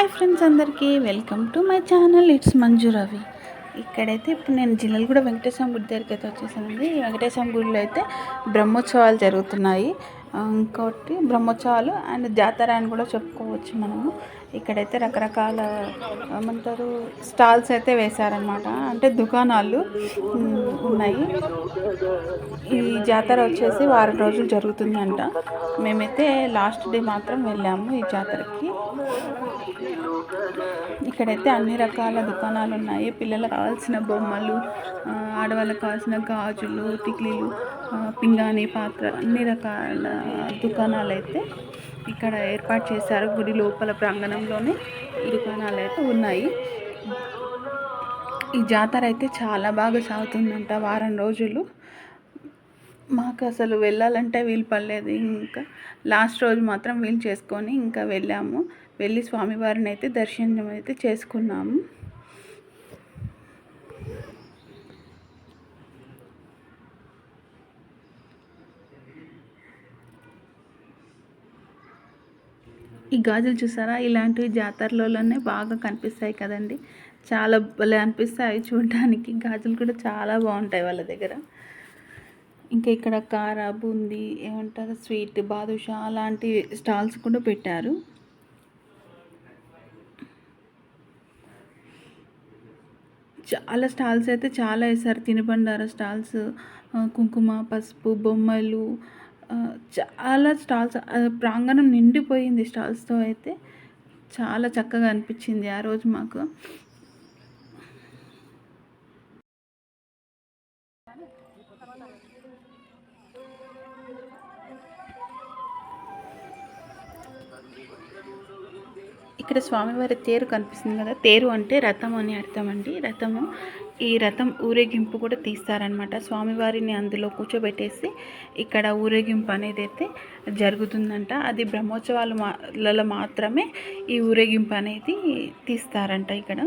Hi friends అందరికీ welcome to my channel it's Manju Ravi. ఇక్కడైతే ఇప్పుడు నేను జిల్లలగూడ వెంకటేశ్వర గుడి దగ్గరికి అయితే వచ్చేసానండి. ఈ వెంకటేశ్వర గుడిలో అయితే బ్రహ్మోత్సవాలు జరుగుతున్నాయి. ఇంకోటి బ్రహ్మోత్సవాలు అండ్ జాతర అని కూడా చెప్పుకోవచ్చు మనము. ఇక్కడైతే రకరకాల ఏమంటారు స్టాల్స్ అయితే వేశారనమాట అంటే దుకాణాలు ఉన్నాయి. ఈ జాతర వచ్చేసి వారం రోజులు జరుగుతుందంట. మేమైతే లాస్ట్ డే మాత్రం వెళ్ళాము ఈ జాతరకి. ఇక్కడైతే అన్ని రకాల దుకాణాలు ఉన్నాయి. పిల్లలకు కావాల్సిన బొమ్మలు ఆడవాళ్ళకి కావాల్సిన గాజులు టిక్లీలు పింగాణి పాత్ర అన్ని రకాల దుకాణాలు అయితే ఇక్కడ ఏర్పాటు చేశారు. గుడి లోపల ప్రాంగణంలోనే ఈ దుకాణాలు అయితే ఉన్నాయి. ఈ జాతర అయితే చాలా బాగా సాగుతుందంట వారం రోజులు. మాకు అసలు వెళ్ళాలంటే వీలు పడలేదు. ఇంకా లాస్ట్ రోజు మాత్రం వీలు చేసుకొని ఇంకా వెళ్ళాము. వెళ్ళి స్వామివారిని అయితే దర్శనం అయితే చేసుకున్నాము. ఈ గాజులు చూసారా? ఇలాంటివి జాతరలోనే బాగా కనిపిస్తాయి కదండి. చాలా భలే అనిపిస్తాయి చూడడానికి. గాజులు కూడా చాలా బాగుంటాయి వాళ్ళ దగ్గర. ఇంకా ఇక్కడ కార బూందీ ఏమంటారు స్వీట్ బాదుషా అలాంటి స్టాల్స్ కూడా పెట్టారు. చాలా స్టాల్స్ అయితే చాలా వేశారు. తినుబండార స్టాల్స్ కుంకుమ పసుపు బొమ్మలు చాలా స్టాల్స్ ప్రాంగణం నిండిపోయింది స్టాల్స్తో అయితే. చాలా చక్కగా అనిపించింది ఆ రోజు మాకు. ఇక్కడ స్వామివారి తేరు కనిపిస్తుంది కదా. తేరు అంటే రథం అని అర్థం అండి. రథము ఈ రథం ఊరేగింపు కూడా తీస్తారనమాట స్వామివారిని అందులో కూర్చోబెట్టేసి ఇక్కడ ఊరేగింపు అనేది అయితే జరుగుతుందంట. అది బ్రహ్మోత్సవాలు మాలలో మాత్రమే ఈ ఊరేగింపు అనేది తీస్తారంట ఇక్కడ.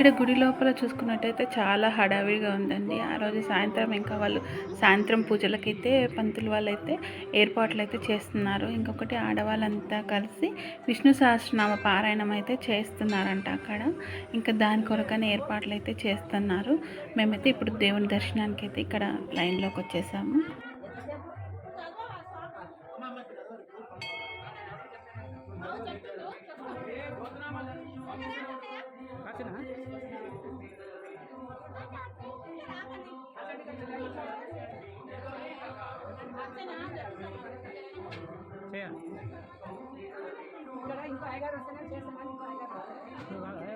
ఇక్కడ గుడి లోపల చూసుకున్నట్టయితే చాలా హడావిడిగా ఉందండి. ఆ రోజు సాయంత్రం ఇంకా వాళ్ళు సాయంత్రం పూజలకైతే పంతులు వాళ్ళైతే ఏర్పాట్లు అయితే చేస్తున్నారు. ఇంకొకటి ఆడవాళ్ళంతా కలిసి విష్ణు సహస్రనామ పారాయణం అయితే చేస్తున్నారంట అక్కడ. ఇంకా దాని కొరకనే ఏర్పాట్లు అయితే చేస్తున్నారు. మేమైతే ఇప్పుడు దేవుని దర్శనానికి అయితే ఇక్కడ లైన్లోకి వచ్చేసాము. రాసినా చేయండి ఇక్కడ ఇంకో ఐగారు వస్తేనే చేస్తామని ఇంకో ఐగారు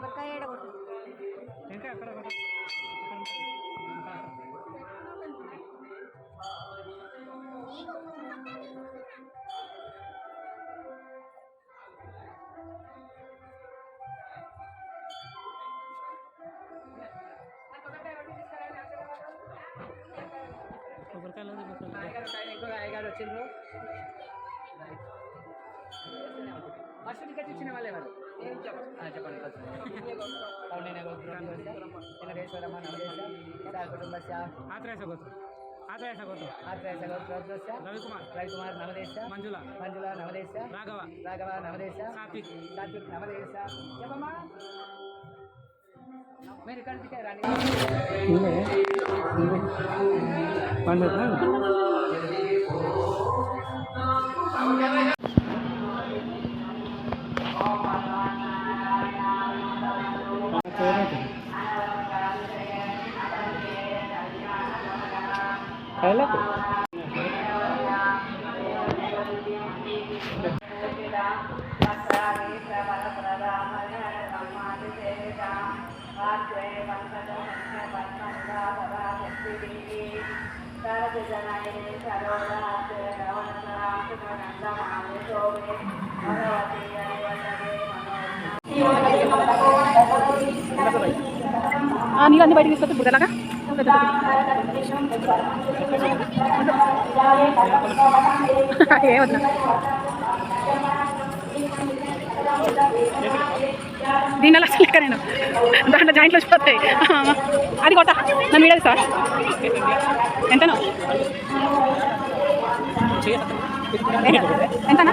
కొబ్బరికాయ ఎడగొట్టు ఇంకా అక్కడ. కొబ్బరికాయలు. ఇంకొక అయ్యగారు వచ్చిండ్రు ఫస్ట్ టికెట్ ఇచ్చిన వాళ్ళే వాళ్ళు చెప్పండి రవికుమార్. రవికుమార్ నవదేశ మంజుల. మంజుల నవదేశ రాఘవ. రాఘవ నవదేశ సాత్విక్. సాత్విక్ నవదేశ చెప్పమ్మా. మీరు ఇక్కడ టికెట్ నీళ్ళు అన్ని బయటకు తీసుకొచ్చి బుడ్డలాగా ఏమన్నా దీనిలో అసలు లెక్క నేను. దాంట్లో జాయింట్లు వచ్చిపోతాయి అది కొట్ట నన్ను వీడదు సార్. ఎంతనా? ఎంతనా?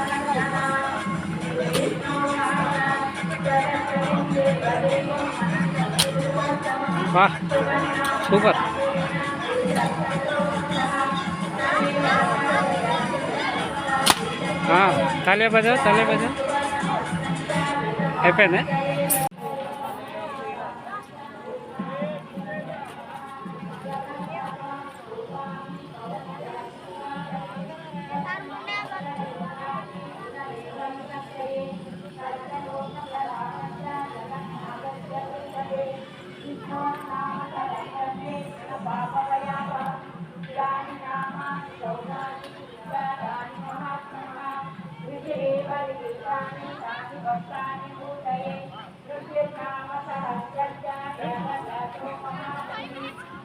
वाह सुपर हाँ ताले बजाओ ताले बजाओ। पे ना?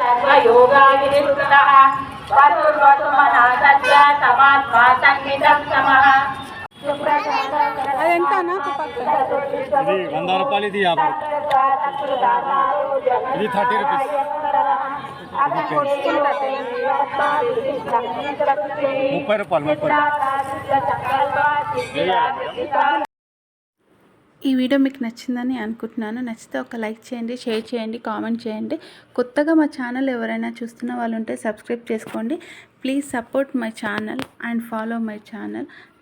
सर्वयोगानिरुक्तः सर्वसमः सत्य समात्मा सङ्गीतं అది ఎంత అన్న ఇది వంద రూపాయలు ఇది యాభై. ఇది థర్టీ రూపీస్. ముప్పై రూపాయలు ముప్పై ఈ వీడియో మీకు నచ్చిందని అనుకుంటున్నాను. నచ్చితే ఒక లైక్ చేయండి షేర్ చేయండి కామెంట్ చేయండి. కొత్తగా మా ఛానల్ ఎవరైనా చూస్తున్న వాళ్ళు ఉంటే సబ్స్క్రైబ్ చేసుకోండి. Please support my channel and follow my channel.